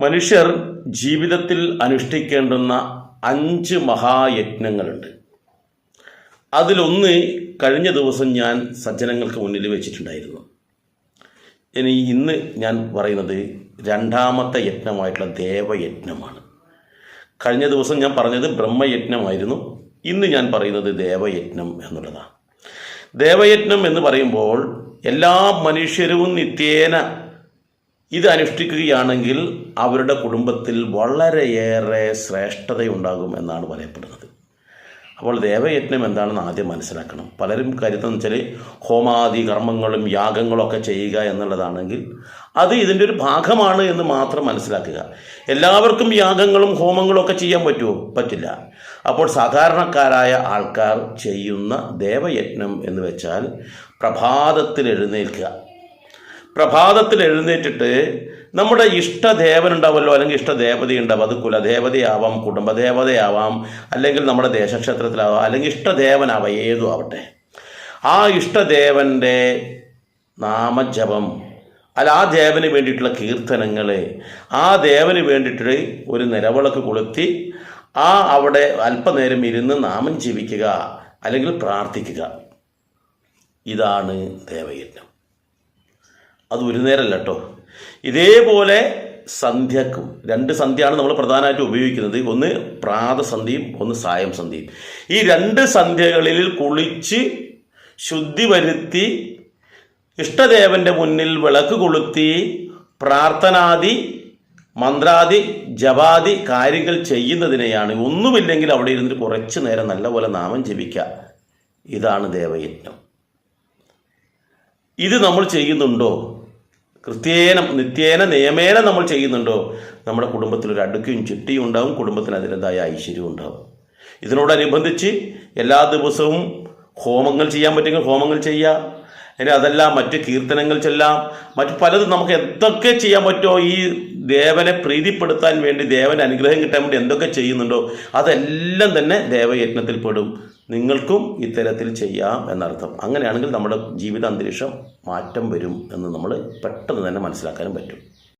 മനുഷ്യർ ജീവിതത്തിൽ അനുഷ്ഠിക്കേണ്ടുന്ന അഞ്ച് മഹായജ്ഞങ്ങളുണ്ട്. അതിലൊന്ന് കഴിഞ്ഞ ദിവസം ഞാൻ സജ്ജനങ്ങൾക്ക് മുന്നിൽ വെച്ചിട്ടുണ്ടായിരുന്നു. ഇനി ഇന്ന് ഞാൻ പറയുന്നത് രണ്ടാമത്തെ യജ്ഞമായിട്ടുള്ള ദേവയജ്ഞമാണ്. കഴിഞ്ഞ ദിവസം ഞാൻ പറഞ്ഞത് ബ്രഹ്മയജ്ഞമായിരുന്നു. ഇന്ന് ഞാൻ പറയുന്നത് ദേവയജ്ഞം എന്നുള്ളതാണ്. ദേവയജ്ഞം എന്ന് പറയുമ്പോൾ എല്ലാ മനുഷ്യരും നിത്യേന ഇത് അനുഷ്ഠിക്കുകയാണെങ്കിൽ അവരുടെ കുടുംബത്തിൽ വളരെയേറെ ശ്രേഷ്ഠതയുണ്ടാകും എന്നാണ് പറയപ്പെടുന്നത്. അപ്പോൾ ദേവയജ്ഞം എന്താണെന്ന് ആദ്യം മനസ്സിലാക്കണം. പലരും കരുതെന്ന് വെച്ചാൽ ഹോമാദി കർമ്മങ്ങളും യാഗങ്ങളും ഒക്കെ ചെയ്യുക എന്നുള്ളതാണെങ്കിൽ അത് ഇതിന്റെ ഒരു ഭാഗമാണ് എന്ന് മാത്രം മനസ്സിലാക്കുക. എല്ലാവർക്കും യാഗങ്ങളും ഹോമങ്ങളും ഒക്കെ ചെയ്യാൻ പറ്റുമോ? പറ്റില്ല. അപ്പോൾ സാധാരണക്കാരായ ആൾക്കാർ ചെയ്യുന്ന ദേവയജ്ഞം എന്ന് വെച്ചാൽ പ്രഭാതത്തിൽ എഴുന്നേൽക്കുക. പ്രഭാതത്തിൽ എഴുന്നേറ്റിട്ട് നമ്മുടെ ഇഷ്ടദേവൻ ഇഷ്ടദേവനുണ്ടാവുമല്ലോ അല്ലെങ്കിൽ ഇഷ്ടദേവത ഉണ്ടാവും അത് കുലദേവതയാവാം കുടുംബദേവതയാവാം അല്ലെങ്കിൽ നമ്മുടെ ദേശക്ഷേത്രത്തിലാവാം അല്ലെങ്കിൽ ഇഷ്ടദേവനാവാം ഏതും ആവട്ടെ. ആ ഇഷ്ടദേവന്റെ നാമജപം അല്ല ആ ദേവന് വേണ്ടിയിട്ടുള്ള കീർത്തനങ്ങൾ ആ ദേവന് വേണ്ടിയിട്ട് ഒരു നിലവിളക്ക് കൊളുത്തി ആ അവിടെ അല്പനേരം ഇരുന്ന് നാമം ജീവിക്കുക അല്ലെങ്കിൽ പ്രാർത്ഥിക്കുക. ഇതാണ് ദേവയജ്ഞം. അത് ഒരു നേരമല്ല കേട്ടോ ഇതേപോലെ സന്ധ്യക്കും രണ്ട് സന്ധ്യയാണ് നമ്മൾ പ്രധാനമായിട്ട് ഉപയോഗിക്കുന്നത്. ഒന്ന് പ്രാതസന്ധ്യയും ഒന്ന് സായം സന്ധ്യയും ഈ രണ്ട് സന്ധ്യകളിൽ കുളിച്ച് ശുദ്ധി വരുത്തി ഇഷ്ടദേവന്റെ മുന്നിൽ വിളക്ക് കൊളുത്തി പ്രാർത്ഥനാദി മന്ത്രാദി ജപാദി കാര്യങ്ങൾ ചെയ്യുന്നതിനെയാണ്. ഒന്നുമില്ലെങ്കിൽ അവിടെ ഇരുന്നിട്ട് കുറച്ച് നേരം നല്ലപോലെ നാമം ജപിക്കുക. ഇതാണ് ദേവയജ്ഞം. ഇത് നമ്മൾ ചെയ്യുന്നുണ്ടോ? കൃത്യേന നിത്യേന നിയമേന നമ്മൾ ചെയ്യുന്നുണ്ടോ? നമ്മുടെ കുടുംബത്തിൽ ഒരു അടുക്കും ചിട്ടിയും ഉണ്ടാവും കുടുംബത്തിന് അതിന്റെതായ ഐശ്വര്യവും ഉണ്ടാവും. ഇതിനോടനുബന്ധിച്ച് എല്ലാ ദിവസവും ഹോമങ്ങൾ ചെയ്യാൻ പറ്റുമെങ്കിൽ ഹോമങ്ങൾ ചെയ്യാം ഇനി അതല്ല മറ്റ് കീർത്തനങ്ങൾ ചെല്ലാം മറ്റു പലതും നമുക്ക് എന്തൊക്കെ ചെയ്യാൻ പറ്റുമോ ഈ ദേവനെ പ്രീതിപ്പെടുത്താൻ വേണ്ടി ദേവന്റെ അനുഗ്രഹം കിട്ടാൻ വേണ്ടി എന്തൊക്കെ ചെയ്യുന്നുണ്ടോ അതെല്ലാം തന്നെ ദേവയജ്ഞത്തിൽ പെടും. നിങ്ങൾക്കും ഇത്തരത്തിൽ ചെയ്യാം എന്നർത്ഥം. അങ്ങനെയാണെങ്കിൽ നമ്മുടെ ജീവിതാന്തരീക്ഷം മാറ്റം വരും എന്ന് നമ്മൾ പെട്ടെന്ന് തന്നെ മനസ്സിലാക്കാനും പറ്റും.